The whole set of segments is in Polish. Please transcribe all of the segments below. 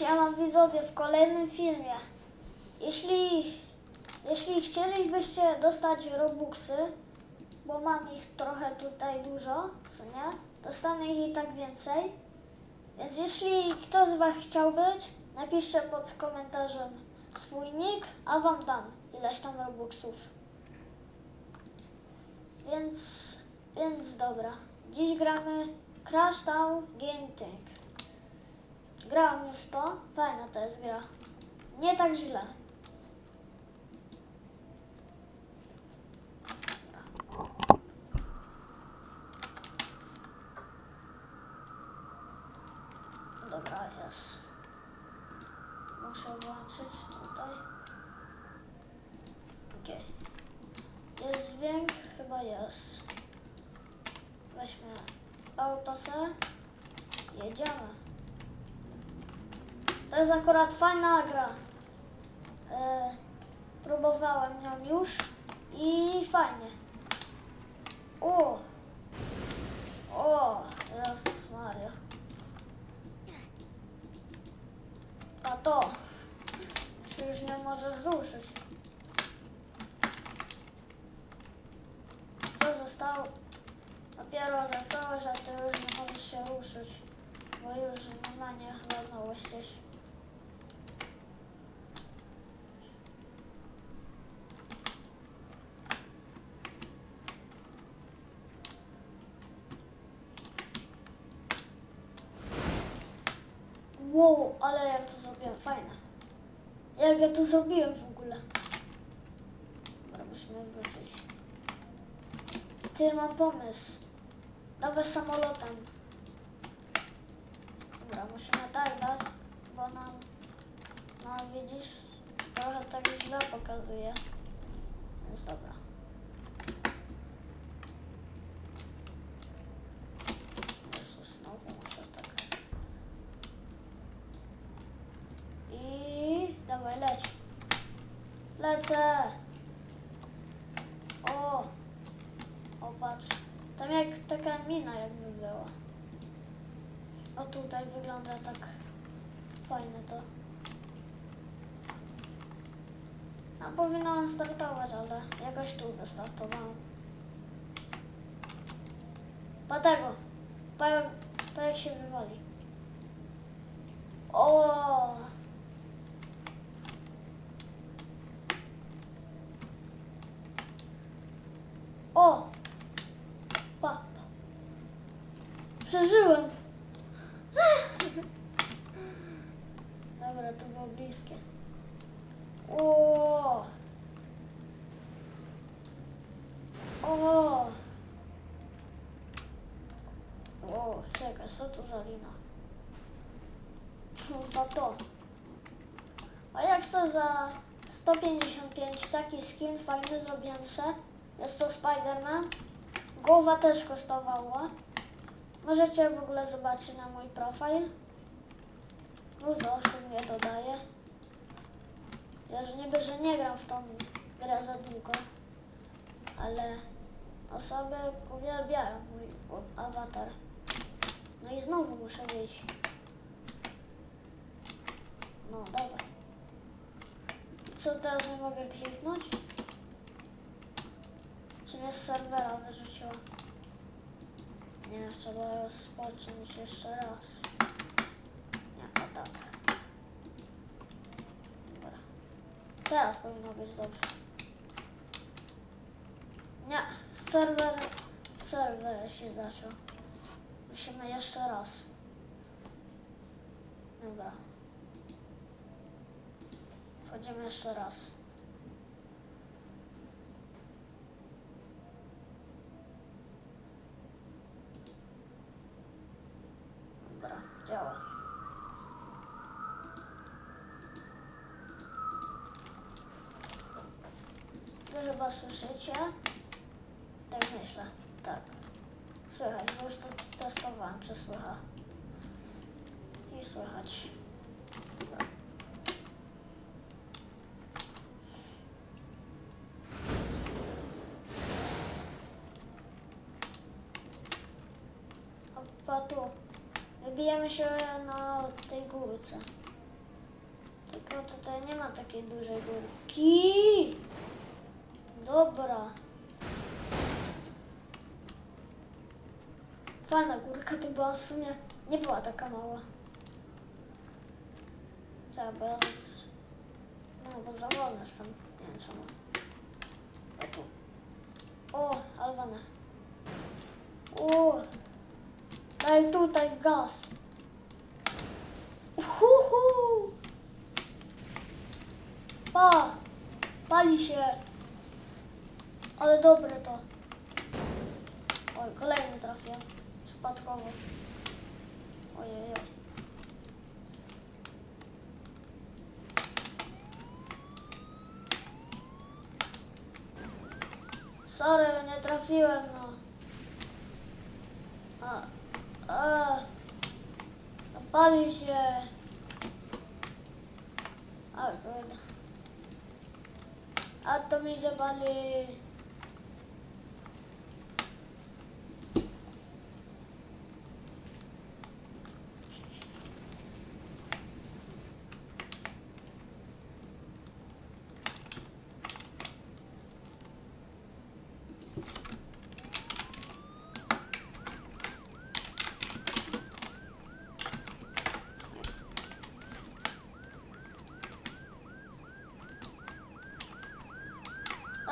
Siema widzowie w kolejnym filmie. Jeśli, jeśli chcielibyście dostać robuxy, bo mam ich trochę tutaj dużo, co nie? Dostanę ich i tak więcej. Więc jeśli ktoś z Was chciał być, napiszcie pod komentarzem swój nick, a Wam dam ileś tam robuxów. Więc, więc dobra. Dziś gramy Crash Town Game Tank. Grałam już to. Fajna to jest gra. Nie tak źle. Dobra, jest. Muszę włączyć tutaj. Okej. Jest dźwięk? Chyba jest. Weźmy autosę. Jedziemy. To jest akurat fajna gra. E, próbowałem ją już i fajnie. O! O! Jezus Maria. A to! Się już nie może ruszyć. Co zostało? Dopiero zacząłeś, a ty już nie możesz się ruszyć. Bo już normalnie walnąłeś gdzieś. Ale jak to zrobiłem, fajne. Jak ja to zrobiłem w ogóle. Dobra, musimy wrócić. Ty, mam pomysł. Dawaj samolotem. Dobra, musimy tak dać, bo nam, no widzisz, trochę tak źle pokazuje. Więc dobra. Jezu, znowu muszę tak. I dawaj, leć. Lecę. O. O, patrz. Tam jak taka mina jakby była. O, tutaj wygląda tak fajnie to. A powinnam startować, ale jakoś tu wystartowałam. Pa tego. Pa, pa jak się wywali. O! Pa, pa. Przeżyłem. Dobra, to było bliskie. O! O! O, czekaj, co to za lina? Chyba to. A jak to za 155 taki skin fajny zrobiłem? Jest to Spider-Man. Głowa też kosztowała. Możecie w ogóle zobaczyć na mój profil. Plus 8 mnie dodaje. Ja już niby, że nie gram w tą grę za długo, ale osoby uwielbiają mój awatar. No i znowu muszę wyjść. No, dawaj. Co teraz nie mogę kliknąć? Czy mnie z serwera wyrzuciło? Nie, trzeba rozpocząć jeszcze raz. Nie, o tak. Dobra. Teraz powinno być dobrze. Nie, serwer, serwer się zaczął. Musimy jeszcze raz. Dobra. Wchodzimy jeszcze raz. Dobra, działa. Chyba słyszycie? Tak myślę, tak. Słychać, bo już to testowałam, czy słychać. I słychać. Opa tu. Wybijamy się na tej górce. tutaj nie ma takiej dużej górki. Dobra. Fajna górka to była w sumie, nie była taka mała. Tak, bo ja z... No, bo za wolne są. Nie wiem czemu. O, Alwana. O, daj tutaj w gaz. Uhuhu. Pa, pali się. Ale dobre to. Oj, kolejny trafiłem. Przypadkowo. Ojej. Sorry, nie trafiłem, no. A, a, pali się. A, kurde. A to mi się pali.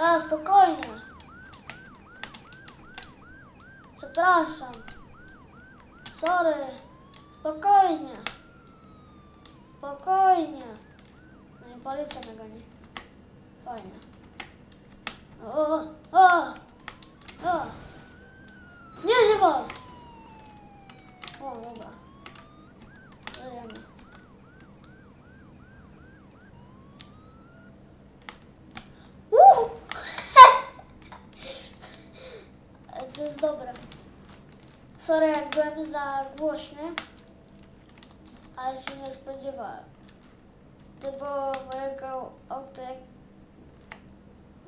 A, spokojnie. Przepraszam. Sorry. Spokojnie. Spokojnie. No i policja mnie goni. Fajnie. O, o, o. Nie, nie wol. O, dobra. Żyjemy. Dobre. Sorry, jak byłem za głośny, ale się nie spodziewałem. To było mojego auta jak...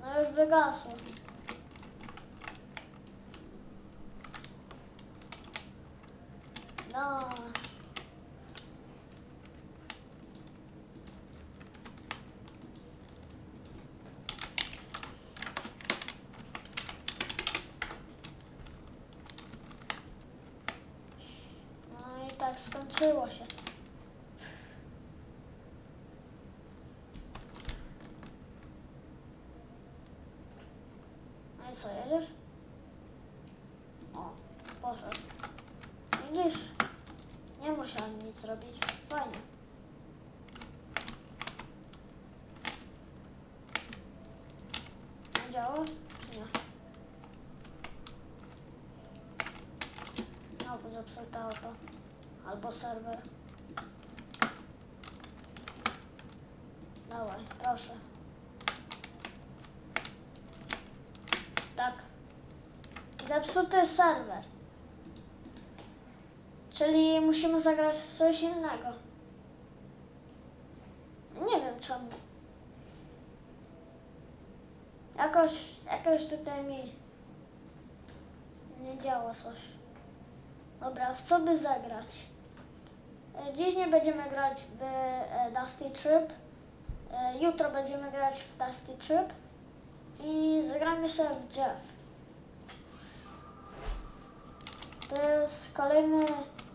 No już wygasło. No i tak skończyło się. No i co, jedziesz? O, poszedł. Widzisz? Nie musiałem nic robić. Fajnie. Nie działa? Czy nie? Znowu zepsute auto. Albo serwer. Dawaj, proszę. Tak. Zepsuty serwer. Czyli musimy zagrać w coś innego. Nie wiem czemu. Jakoś, jakoś tutaj mi nie działa coś. Dobra, w co by zagrać? E, Dziś nie będziemy grać w e, Dusty Trip. E, Jutro będziemy grać w Dusty Trip. I zagramy sobie w Jeff. To jest kolejny,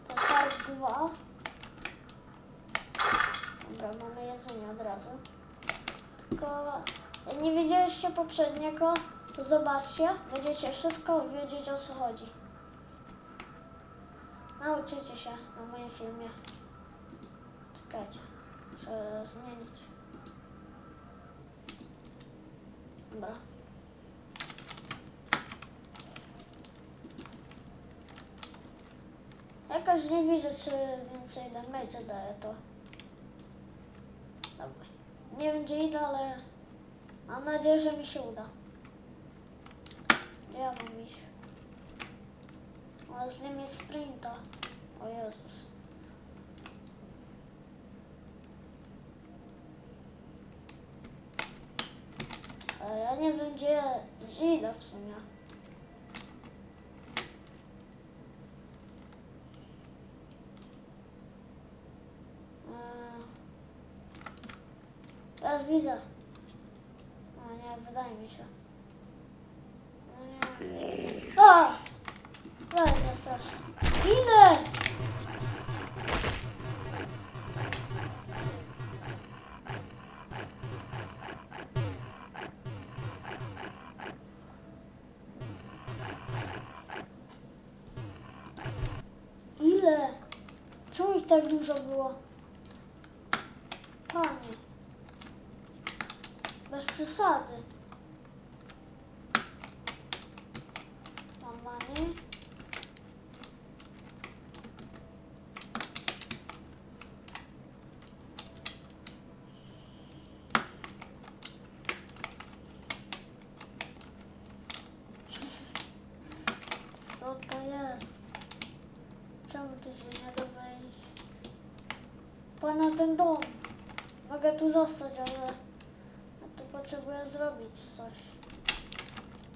to part 2. Dobra, mamy jedzenie od razu. Tylko nie widzieliście poprzedniego, to zobaczcie, będziecie wszystko wiedzieć o co chodzi. Nauczycie się na moim filmie. Czekajcie, muszę zmienić. Dobra. Jakoś nie widzę, czy więcej damage daje to. Dobra. Nie wiem, gdzie idę, ale mam nadzieję, że mi się uda. Ja mam iść? Ale z limit sprinta. O Jezus. Ale ja nie wiem, gdzie, gdzie idę w sumie. Teraz widzę. O nie, wydaje mi się. No nie. A! Weź mnie straszy. Ile? Ile? Tak dużo było? Panie. Bez przesady. Mam money. Co to jest? Czemu tu się nie da wejść? Pana ten dom. Mogę tu zostać, ale tu potrzebuję zrobić coś.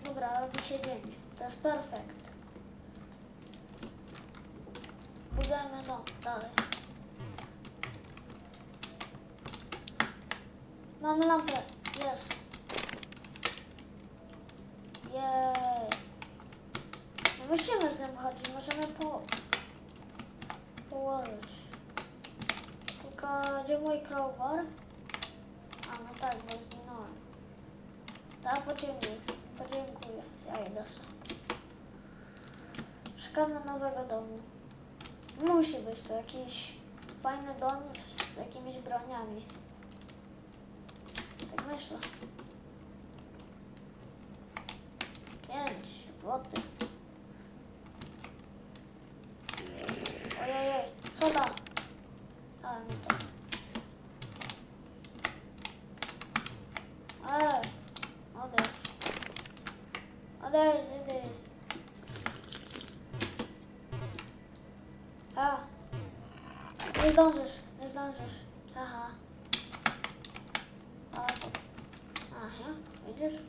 Dobra, robi się dzień. To jest perfekt. Budujemy dom dalej. Mamy lampę. Jest. Jej. Musimy z nim chodzić, możemy po... położyć. Tylko gdzie mój crowbar? A no tak, bo zginąłem. Tak, podziękuję. Podziękuję. Ja idę sobie. Szukamy nowego domu. Musi być to jakiś fajny dom z jakimiś broniami. Tak myślę. Pięć złotych. Ojej, co tam? Ale mi to. Odejdź, odejdź. A. Nie zdążysz, nie zdążysz. Aha. Aha, widzisz?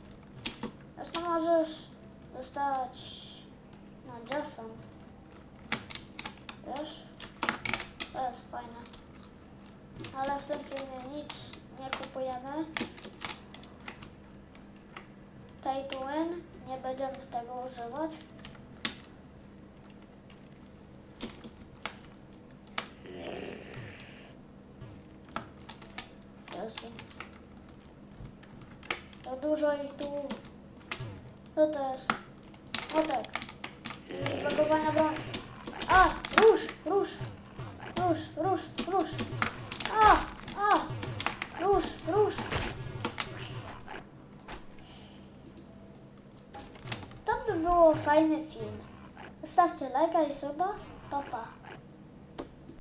Zresztą możesz dostać na Jeffem. Wiesz? To jest fajne. Ale w tym filmie nic nie kupujemy. Pay to win. Nie będziemy tego używać. To dużo ich tu. Co to jest? Motek. Zbagowania broni. A! Róż! Róż! Róż! Róż! Róż! A! A! Róż! Róż! To by było fajny film. Zostawcie lajka i suba. Pa, pa.